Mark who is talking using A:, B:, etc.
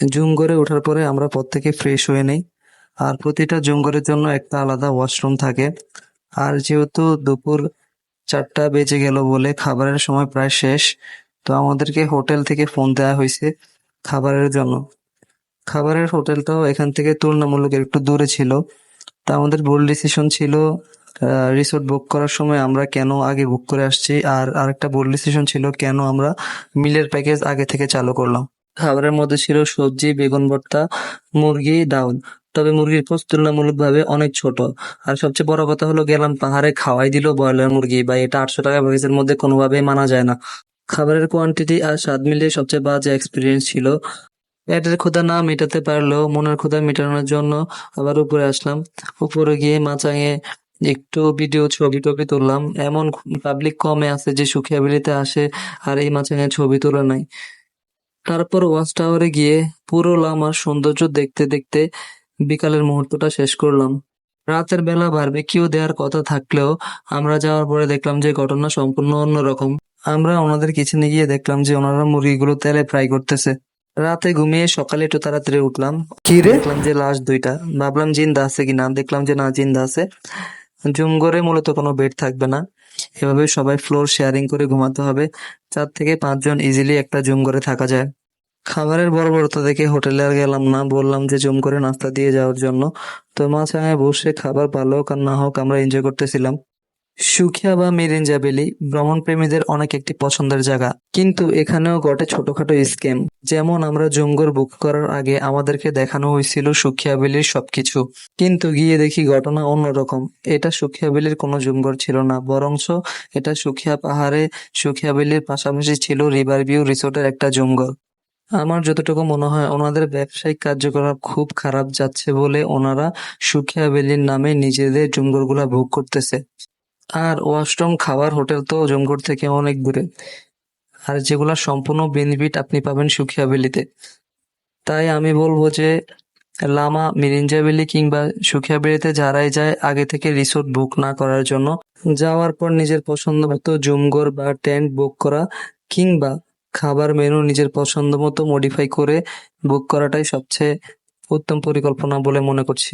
A: জুমঘরে ওঠার পরে আমরা প্রত্যেকে ফ্রেশ হয়ে নেই। আর প্রতিটা জুমঘরের জন্য একটা আলাদা ওয়াশরুম থাকে। আর যেহেতু দুপুর চারটা বেজে গেল বলে খাবারের সময় প্রায় শেষ, তো আমাদেরকে হোটেল থেকে ফোন দেওয়া হয়েছে খাবারের জন্য। খাবারের হোটেলটাও এখান থেকে তুলনামূলক একটু দূরে ছিল। তা আমাদের ভুল ডিসিশন ছিল রিসোর্ট বুক করার সময় আমরা কেন আগে বুক করে আসছি, আর আরেকটা ভুল ডিসিশন ছিল কেন আমরা মিলের প্যাকেজ আগে থেকে চালু করলাম। খাবারের মধ্যে ছিল সবজি, বেগুন ভর্তা, মুরগি, ডাউল। তবে মুরগির পোস্ত তুলনামূলকভাবে অনেক ছোট। আর সবচেয়ে বড় কথা হলো গেলাম পাহাড়ে খাওয়াই দিল ব্রয়লার মুরগি, বা এটা আটশো টাকা প্যাকেজের মধ্যে কোনোভাবেই মানা যায় না। খাবারের কোয়ান্টিটি আর স্বাদ মিলিয়ে সবচেয়ে বাজে এক্সপিরিয়েন্স ছিল। পেটের ক্ষুধা না মেটাতে পারলেও মনের ক্ষুধা মেটানোর জন্য আবার উপরে আসলাম। উপরে গিয়ে মাচাঙে একটু ভিডিও ছবি টবি তুললাম। এমন পাবলিক কমে আছে যে সুখিয়াবিলিতে আসে আর এই মাচাঙে ছবি তোলা নাই। তারপর ওয়াচ টাওয়ারে গিয়ে পুরো লামার সৌন্দর্য দেখতে দেখতে বিকালের মুহূর্তটা শেষ করলাম। রাতের বেলা বারবিকিউ দেওয়ার কথা থাকলেও আমরা যাওয়ার পরে দেখলাম যে ঘটনা সম্পূর্ণ অন্যরকম। আমরা ওনাদের কিচেনে গিয়ে দেখলাম যে ওনারা মুরগিগুলো তেলে ফ্রাই করতেছে। রাতে ঘুমিয়ে সকালে একটু তাড়াতাড়ি উঠলাম।
B: কি
A: দেখলাম যে লাশ দুইটা। ভাবলাম জিন্দা আছে কি কিনা? দেখলাম যে না জিন্দা আছে। জুমঘরে মূলত কোনো বেড থাকবে না। এভাবে সবাই ফ্লোর শেয়ারিং করে ঘুমাতে হবে। চার থেকে পাঁচজন ইজিলি একটা জুম করে থাকা যায়। খাবারের বর্বরতা দেখে হোটেলে আর গেলাম না। বললাম যে, জুম করে নাস্তা দিয়ে যাওয়ার জন্য। তো মাঝখানে বসে খাবার ভালো হোক আর না হোক, আমরা এনজয় করতেছিলাম। সুখিয়া বা মিরিঞ্জা ভ্যালি ভ্রমণ প্রেমীদের অনেক একটি পছন্দের জায়গা। কিন্তু এখানেও ঘটে ছোটখাটো স্ক্যাম যেমন আমরা জুমঘর বুক করার আগে আমাদেরকে দেখানো হয়েছিল সুখিয়া ভ্যালির সবকিছু। কিন্তু গিয়ে দেখি ঘটনা অন্যরকম। এটা সুখিয়া ভ্যালির কোনো জুমঘর ছিল না, বরঞ্চ এটা সুখিয়া পাহাড়ে সুখিয়া পাশাপাশি ছিল রিভার ভিউ রিসোর্টের একটা জুমঘর। আমার যতটুকু মনে হয়, ওনাদের ব্যবসায়িক কার্যকলাপ খুব খারাপ যাচ্ছে বলে ওনারা সুখিয়া ভ্যালির নামে নিজেদের জুমঘরগুলা ভোগ করতেছে। আর ওয়াশরুম, খাবার, হোটেল তো জমঘর থেকে অনেক দূরে। আর যেগুলা সম্পূর্ণ বেনিফিট আপনি পাবেন সুখিয়া ভ্যালিতে তাই আমি বলব যে, লামা মিরিঞ্জা ভ্যালি কিংবা সুখিয়া ভ্যালিতে যারাই যায়, আগে থেকে রিসোর্ট বুক না করার জন্য, যাওয়ার পর নিজের পছন্দ মতো জুমঘর বা টেন্ট বুক করা কিংবা খাবার মেনু নিজের পছন্দ মতো মডিফাই করে বুক করাটাই সবচেয়ে উত্তম পরিকল্পনা বলে মনে করছি।